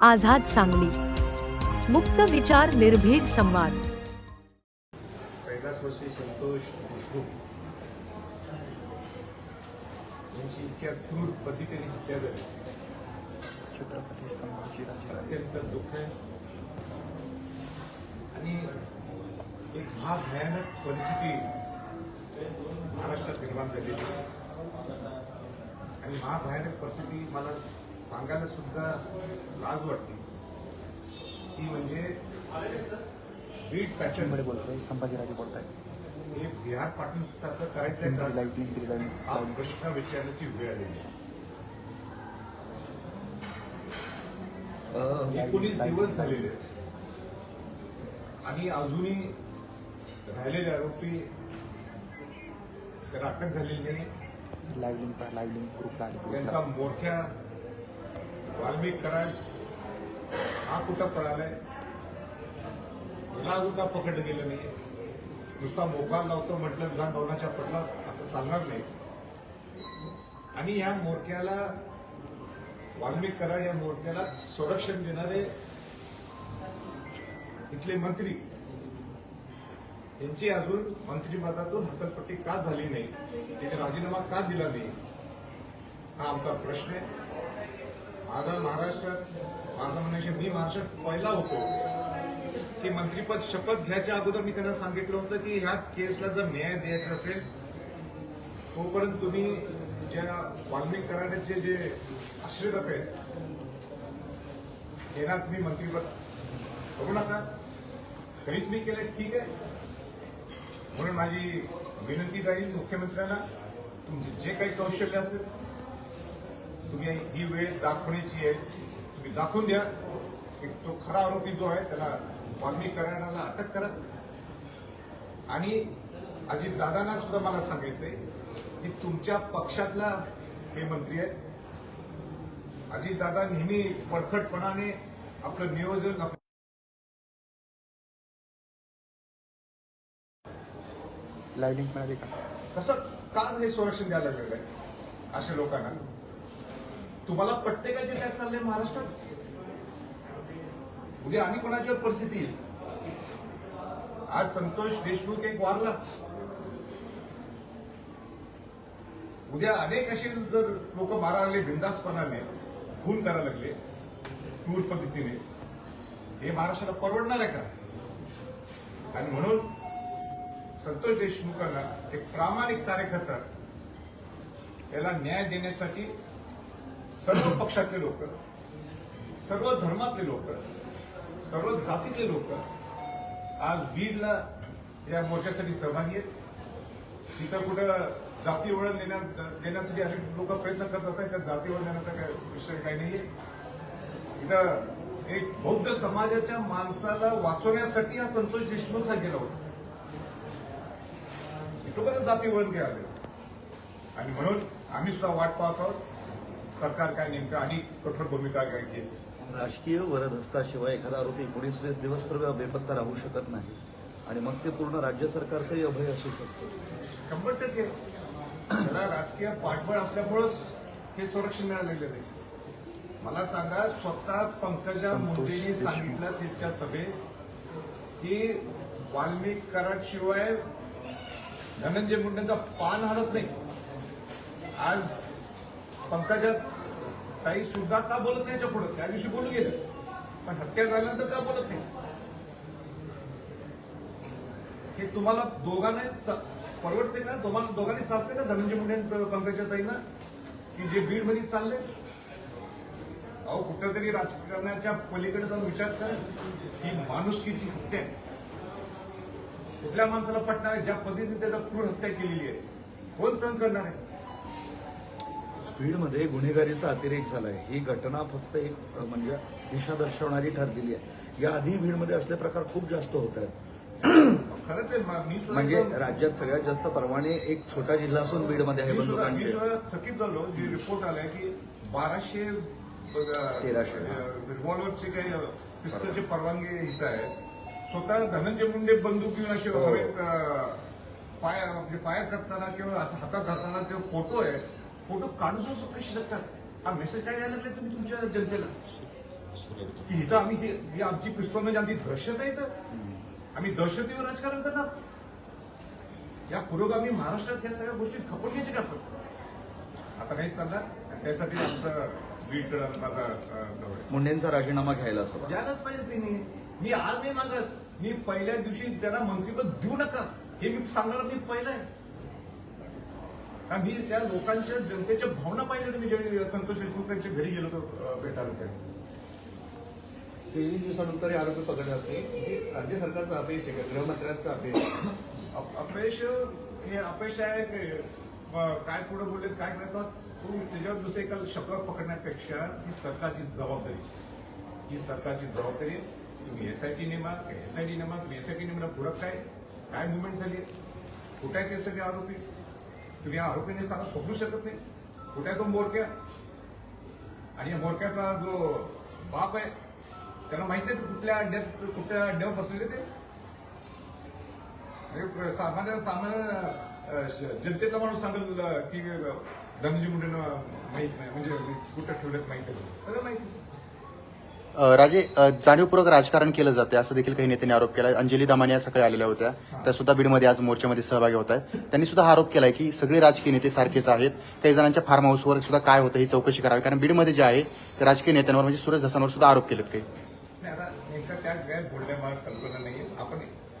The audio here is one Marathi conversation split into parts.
आझाद सांगली. मुक्त विचार निर्भीड संवाद. कैलासवासी संतोष देशमुख यांची इतक्या क्रूर पद्धतीने हत्या झाली. छत्रपती संभाजीराजे अत्यंत दुःख आहे. आणि एक महाभयानक परिस्थिती महाराष्ट्रात निर्माण झालेली आणि महाभयानक परिस्थिती मला सांगायला सुद्धा लाज वाटते. ती म्हणजे बीड पॅटर्नमध्ये बोलतोय संभाजीराजे बोलताय हे बिहार पाटील सारखं करायचं आहे हा प्रश्न विचारण्याची वेळ आलेली एकोणीस दिवस झालेले आहेत. आणि अजूनही राहिलेले आरोपी अटक झालेली नाही. लाईव्ह लिंक लाईव्ह लिंक ग्रुपला आले त्यांचा मोठ्या वाल्मिक कराड हा कुठं पळालाय? याला कुठं पकडलं गेलं नाही. नुसता मोका लावतो म्हटलं विधान भवनाच्या असं चालणार नाही. आणि या मोर्चाला वाल्मिक कराड या मोर्चाला संरक्षण देणारे इथले मंत्री यांची अजून मंत्रिपदातून हतलपट्टी का झाली नाही? त्याचा राजीनामा का दिला नाही? हा आमचा प्रश्न आहे. माझा महाराष्ट्रात माझं म्हणायचे मी महाराष्ट्रात पहिला होतो. की मंत्रीपद शपथ घ्यायच्या अगोदर मी त्यांना सांगितलं होतं की ह्या केसला जर न्याय द्यायचा असेल तोपर्यंत तुम्ही ज्या वाल्मिक कराड्याचे जे आश्रित आहेत त्यांना तुम्ही मंत्रीपद करू नका. तरीच मी केलं ठीक आहे. म्हणून माझी विनंती राहील मुख्यमंत्र्यांना तुमचे जे काही कौशल्य असेल तुम्ही ही वेळ दाखवण्याची आहे. तुम्ही दाखवून द्या. की तो खरा आरोपी जो आहे त्याला वाल्मिक करायला अटक करा. आणि अजित दादांना सुद्धा मला सांगायचंय की तुमच्या पक्षातला हे मंत्री आहेत. अजित दादा नेहमी पडखटपणाने आपलं नियोजन लाईव्ह का? कसं का हे संरक्षण द्यायला लागलेलं आहे? अशा लोकांना. तुम्हाला पटते का जे काय चाललंय महाराष्ट्रात? उद्या आम्ही कोणाची परिस्थिती येईल आज संतोष देशमुख एक वारला. उद्या अनेक असे जर लोक मारा लागले बिंदासपणाने खून करायला लागले क्रूर पद्धतीने हे महाराष्ट्राला परवडणार आहे का? आणि म्हणून संतोष देशमुखांना एक प्रामाणिक कार्यकर्ता याला न्याय देण्यासाठी सर्व पक्षातले लोक सर्व धर्मातले लोक सर्व जातीतले लोक आज बीडला या मोर्चासाठी सहभागी आहेत. इतर कुठं जाती ओळख देण्या देण्यासाठी अनेक लोक प्रयत्न करत असतात त्या जाती ओळख देण्याचा काय विषय काही नाहीये. इथं एक बौद्ध समाजाच्या माणसाला वाचवण्यासाठी हा संतोष देशमुख हा गेला होता. इथपर्यंत जाती वळण घ्यावे आणि म्हणून आम्ही सुद्धा वाट पाहत आहोत. सरकार काय नेमकं आणि कठोर भूमिका काय घेईल राजकीय वरदहस्ताशिवाय एखादा आरोपी एकोणीस वीस दिवस सर्व बेपत्ता राहू शकत नाही. आणि मग ते पूर्ण राज्य सरकारचंही अभय असू शकतो. शंभर टक्के. त्याला राजकीय पाठबळ असल्यामुळंच हे संरक्षण मिळालेलं आहे मला सांगा स्वतः पंकजा मुंडेंनी. सांगितलं त्यांच्या सभेत की वाल्मिक कराडशिवाय धनंजय मुंडेंचा पान हलत नाही. आज पंकजा ताई सुद्धा का बोलत नाही याच्यापुढे? त्या दिवशी बोलून गेलं पण हत्या झाल्यानंतर का बोलत नाही? हे तुम्हाला दोघांना परवडते का? तुम्हाला दोघांनी चालते का धनंजय मुंडे आणि पंकजा ताईंना? की जे बीडमध्ये चालले? अहो कुठेतरी राजकारणाच्या पलीकडे जाऊन विचार कर. ही माणुसकीची हत्या आहे. कुठल्या माणसाला पटणार आहे? ज्या पद्धतीने त्याचा क्रूर हत्या केलेली आहे. कोण सहन करणार आहे? बीडमध्ये गुन्हेगारीचा अतिरेक झालाय. ही घटना फक्त एक म्हणजे दिशा दर्शवणारी ठरलेली आहे. याआधी बीडमध्ये असले प्रकार खूप जास्त होत आहेत. खरंच आहे म्हणजे राज्यात सगळ्यात जास्त परवाने एक छोटा जिल्हा असून बीडमध्ये आहे बंदुकांचे. थकीत झालो. जे रिपोर्ट आलाय की बाराशे तेराशे. रिव्हॉल्वरचे काही पिस्तलचे परवानगी इथं आहेत. स्वतः धनंजय मुंडे बंदूक घेऊन असे हो. हवेत फायर म्हणजे फायर करताना किंवा हातात धरताना ते फोटो आहे फोटो काढून सुद्धा शकतात? हा मेसेज काय द्यायला लागले तुम्ही तुमच्या जनतेला? की इथं आम्ही हे आमची पिस्तूल म्हणजे आमची दहशत आहे इथं. आम्ही दहशतीवर राजकारण करणार. या पुरोगामी महाराष्ट्रात या सगळ्या गोष्टी खपून घ्यायच्या का आपण? आता नाही चालणार? आणि त्यासाठी आमचं बीट माझा. मुंडेंचा राजीनामा घ्यायलाच हवा. द्यायलाच पाहिजे त्यांनी मी आज नाही मागत. मी पहिल्या दिवशी त्यांना मंत्रीपद देऊ नका. हे मी सांगणार मी पहिलं आहे. कारण मी त्या लोकांच्या जनतेच्या भावना पाहिजे मी ज्यावेळी संतोष देशमुख यांच्या घरी गेलो होतो अं, भेटायला त्यावेळी. तेवीस दिवसानंतर हे आरोपी पकडले जाते हे राज्य सरकारचं अपयश आहे का? गृहमंत्र्यांचं अपयश अपयश हे अपयश आहे की काय पुढे बोलले काय करतात? तू त्याच्यावर दुसरे एका शब्दावर पकडण्यापेक्षा ही सरकारची जबाबदारी. ही सरकारची जबाबदारी तुम्ही एसआयटी नेमा एसआयटी नेमा तुम्ही एसआयटी नेमला पुढं काय? काय मुवमेंट झाली कुठे आहे ते सगळे आरोपी? तुम्ही या आरोपीने सांगा पकडू शकत नाही. कुठे तो मोडक्या आणि या मोरक्याचा जो बाप आहे त्यांना माहीत नाही कुठल्या अड्ड्यात कुठल्या अड्ड्यावर बसलेले ते. म्हणजे, सामान्य सामान्य जनतेचा माणूस सांगेल की धनजी मुंडेनं माहीत नाही म्हणजे कुठं ठेवल्यात माहिती नाही. माहिती राजे जाणीवपूर्वक राजकारण केलं जाते असं देखील काही नेत्यांनी आरोप केला अंजली दामाने या सकाळी आलेल्या होत्या. त्या सुद्धा बीडमध्ये आज मोर्चामध्ये सहभागी होत आहेत त्यांनी सुद्धा हा आरोप केलाय की सगळे राजकीय नेते सारखेच आहेत. काही जणांच्या फार्म हाऊसवर सुद्धा काय होतं ही चौकशी करावी. कारण बीडमध्ये जे आहे ते राजकीय नेत्यांवर म्हणजे सुरेश धसांवर सुद्धा आरोप केलेत काही.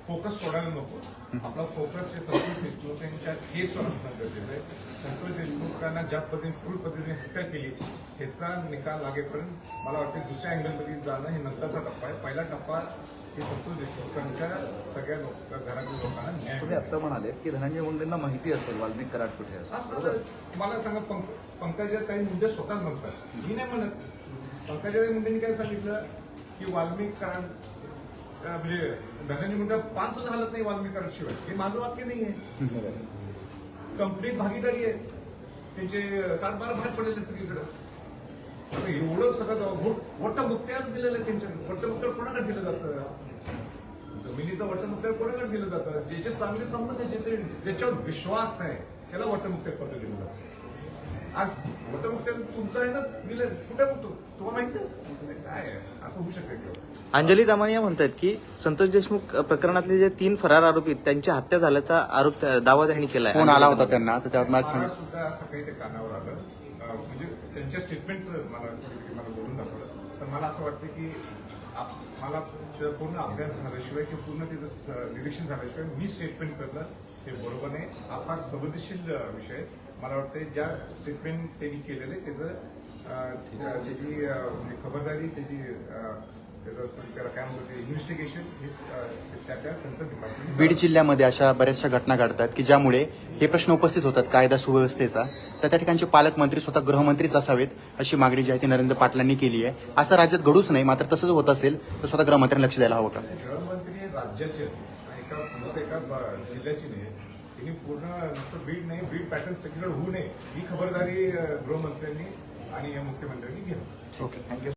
फोकस सोडायला नको. आपला फोकस हे देशमुख यांच्या केसवर असणं गरजेचं आहे. संतोष देशमुखांना ज्या पद्धतीने पूर्ण पद्धतीने हत्या केली ह्याचा निकाल लागेपर्यंत मला वाटतं दुसऱ्या अँगलमध्ये जाणं हे नंतरचा टप्पा आहे. पहिला टप्पा हे संतोष देशमुखांच्या सगळ्या लोक घरातील लोकांना न्याय तुम्ही मिळावा. आता म्हणाले की धनंजय मुंडेंना माहिती असेल वाल्मिक कराड कुठे असं. असं तर मला सांगा पंक पंकजाताई मुंडे स्वतःच म्हणतात. मी नाही म्हणत. पंकजाताई मुंडेंनी काय सांगितलं? की वाल्मिक कारण अं, म्हणजे धनंजय मुंडे पाच सुद्धा हालत नाही वाल्मिक कराड शिवाय हे माझं वाक्य नाही आहे कंप्लीट भागीदारी आहे. त्यांचे सात बारा भाग पडलेले सगळीकडं. आता एवढं सगळं मोठं मुक्त्यार दिलेलं आहे त्यांच्याकडे मोठं मुक्त्यार कोणाकडे दिलं जातं? जमिनीचं वटमुक्त्यार कोणाकडे दिलं जातं? ज्याचे चांगले संबंध आहे ज्याचे ज्याच्यावर विश्वास आहे त्याला वटमुक्त्यार पत्र दिलं जातं? आज वटमुक्त्यार तुमचं आहे ना दिलं कुठे बघतो तुम्हाला माहिती आहे? काय आहे? असं होऊ शकतं का? अंजली दामानिया म्हणतात की संतोष देशमुख प्रकरणातले जे तीन फरार आरोपी आहेत, त्यांची हत्या झाल्याचा आरोप त्या- दावा त्यांनी केलाय. फोन आला होता त्यांना तर त्यावर माझं मला सांग सुद्धा असं काही ते कानावर आलं. अं, म्हणजे त्यांच्या स्टेटमेंटचं मला मला बोलून दाखवलं तर मला असं वाटतं की आप- मला ते पूर्ण अभ्यास झाल्याशिवाय किंवा पूर्ण त्याचं स- निरीक्षण झाल्याशिवाय मी स्टेटमेंट करणं हे बरोबर नाही. हा फार संवेदनशील अं, विषय आहे. मला वाटतं ज्या स्टेटमेंट त्यांनी केलेलं आहे त्याचं त्याची म्हणजे खबरदारी त्याची बीड जिल्ह्यामध्ये अशा बऱ्याचशा घटना घडतात की ज्यामुळे हे प्रश्न उपस्थित होतात कायदा सुव्यवस्थेचा. तर त्या ठिकाणचे पालकमंत्री स्वतः गृहमंत्रीच असावेत अशी मागणी जी आहे ती नरेंद्र पाटलांनी केली आहे. असं राज्यात घडूच नाही मात्र तसंच होत असेल तर स्वतः गृहमंत्र्यांनी लक्ष द्यायला हवं का? गृहमंत्री राज्याचे एका जिल्ह्याची नाही त्यांनी पूर्ण बीड नाही बीड पॅटर्न होऊ नये ही खबरदारी गृहमंत्र्यांनी आणि मुख्यमंत्र्यांनी घ्यावी ओके थँक्यू